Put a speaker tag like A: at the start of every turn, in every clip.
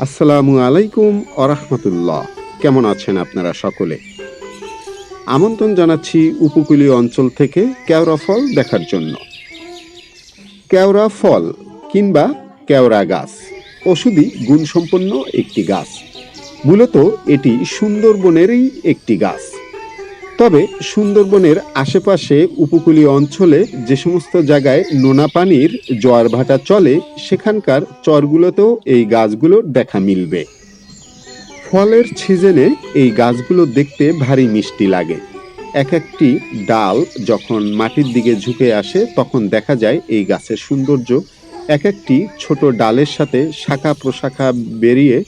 A: আসসালামু আলাইকুম আরহামতুল্লাহ কেমন আছেন আপনারা সকলে? আমন্ত্রণ জানাচ্ছি উপকূলীয় অঞ্চল থেকে কেওড়া ফল দেখার জন্য। কেওড়া ফল কিংবা কেওড়া গাছ ওষুধি গুণসম্পন্ন একটি গাছ। মূলত এটি সুন্দরবনেরই একটি গাছ। তবে সুন্দরবনের আশেপাশে উপকূলীয় অঞ্চলে যে সমস্ত জায়গায় নোনা পানির জোয়ার ভাটা চলে, সেখানকার চরগুলোতেও এই গাছগুলো দেখা মিলবে। ফলের সিজনে এই গাছগুলো দেখতে ভারী মিষ্টি লাগে। এক একটি ডাল যখন মাটির দিকে ঝুঁকে আসে, তখন দেখা যায় এই গাছের সৌন্দর্য এক একটি ছোট ডালের সাথে শাখা প্রশাখা বেরিয়ে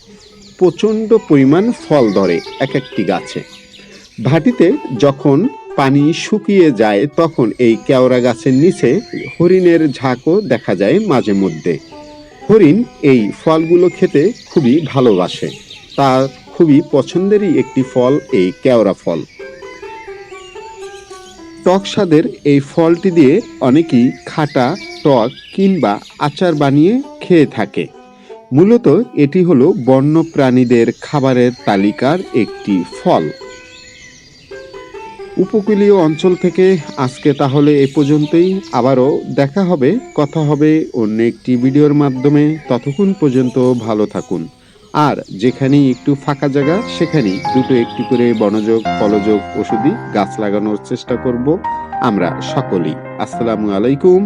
A: প্রচণ্ড পরিমাণ ফল ধরে এক একটি গাছে। ভাটিতে যখন পানি শুকিয়ে যায়, তখন এই কেওড়া গাছের নিচে হরিণের ঝাঁকও দেখা যায় মাঝে মধ্যে। হরিণ এই ফলগুলো খেতে খুবই ভালোবাসে। তার খুবই পছন্দেরই একটি ফল এই কেওড়া ফল। টক স্বাদের এই ফলটি দিয়ে অনেকেই খাটা, টক কিংবা আচার বানিয়ে খেয়ে থাকে। মূলত এটি হলো বন্য প্রাণীদের খাবারের তালিকার একটি ফল। উপকূলীয় অঞ্চল থেকে আজকে তাহলে এ পর্যন্তই। আবারও দেখা হবে, কথা হবে অন্য একটি ভিডিওর মাধ্যমে। ততক্ষণ পর্যন্ত ভালো থাকুন। আর যেখানেই একটু ফাঁকা জায়গা, সেখানেই দুটো একটি করে বনযোগ ফলযোগ ওষুধি গাছ লাগানোর চেষ্টা করব আমরা সকলেই। আসসালামু আলাইকুম।